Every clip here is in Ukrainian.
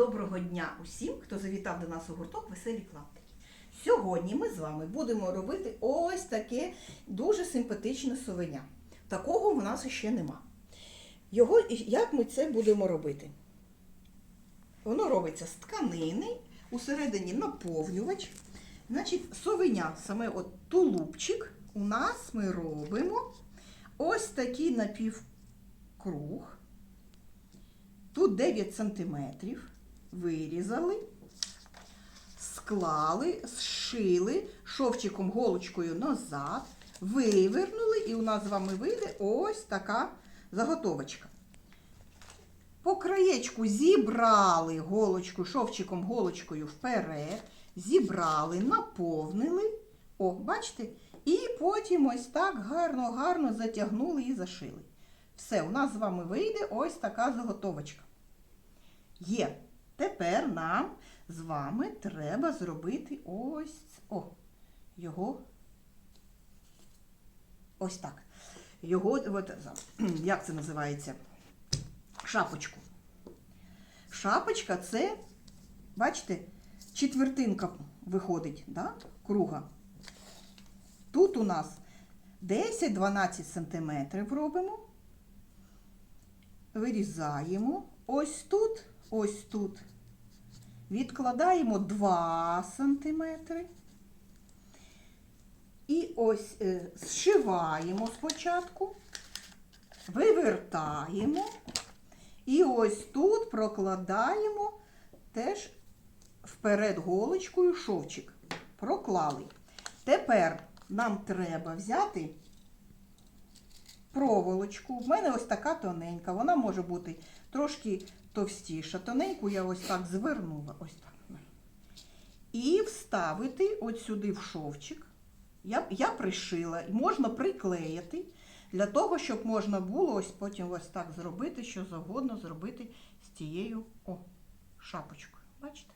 Доброго дня усім, хто завітав до нас у гурток Веселі клаптики. Сьогодні ми з вами будемо робити ось таке дуже симпатичне совеня. Такого в нас ще нема. Його, як ми це будемо робити? Воно робиться з тканини, усередині наповнювач. Значить, совеня, саме от тулупчик, у нас ми робимо ось такий напівкруг. Тут 9 сантиметрів. Вирізали, склали, зшили шовчиком голочкою назад, вивернули, і у нас з вами вийде ось така заготовочка. По краєчку зібрали голочку, шовчиком голочкою вперед, зібрали, наповнили. О, бачите? І потім ось так гарно-гарно затягнули і зашили. Все, у нас з вами вийде ось така заготовочка. Є. Тепер нам з вами треба зробити ось о, його. Ось так. Його, от, як це називається? Шапочку. Шапочка це, бачите, четвертинка виходить, да? круга. Тут у нас 10-12 сантиметрів робимо. Вирізаємо. Ось тут, ось тут. Відкладаємо 2 сантиметри. І ось е, зшиваємо спочатку, вивертаємо. І ось тут прокладаємо теж вперед голочкою шовчик. Проклали. Тепер нам треба взяти проволочку. В мене ось така тоненька. Вона може бути трошки товстіша. Тоненьку я ось так звернула. Ось так. І вставити от сюди в шовчик. Я, я пришила. Можна приклеїти для того, щоб можна було ось потім ось так зробити, що завгодно зробити з цією о, шапочкою. Бачите?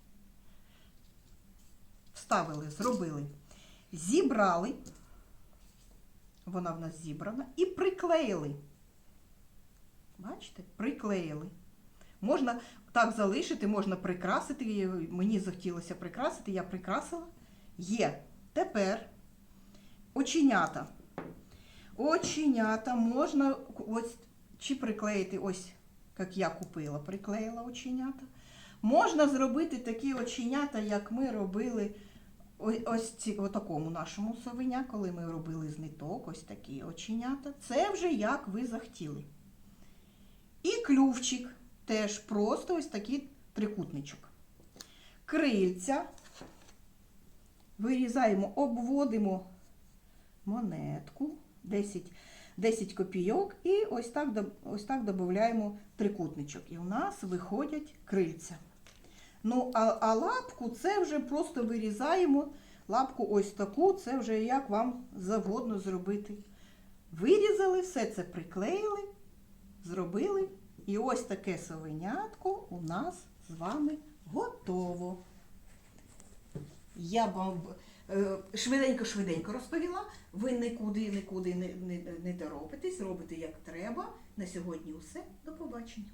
Вставили, зробили. Зібрали. Вона в нас зібрана. І приклеїли. Бачите? Приклеїли. Можна так залишити, можна прикрасити. Мені захотілося прикрасити, я прикрасила. Є. Тепер оченята. Оченята можна ось чи приклеїти, ось, як я купила, приклеїла оченята. Можна зробити такі оченята, як ми робили ось ці, о такому нашому совеня, коли ми робили з ниток, ось такі оченята. Це вже як ви захотіли. І клювчик теж просто ось такий трикутничок. Крильця. Вирізаємо, обводимо монетку 10, 10 копійок і ось так, ось так додаємо трикутничок. І у нас виходять крильця. Ну, а, а лапку це вже просто вирізаємо. Лапку ось таку, це вже як вам завгодно зробити. Вирізали, все це приклеїли, зробили. І ось таке совенятко у нас з вами готово. Я вам швиденько-швиденько розповіла. Ви нікуди, нікуди не, не, не торопитесь, робите як треба. На сьогодні усе. До побачення.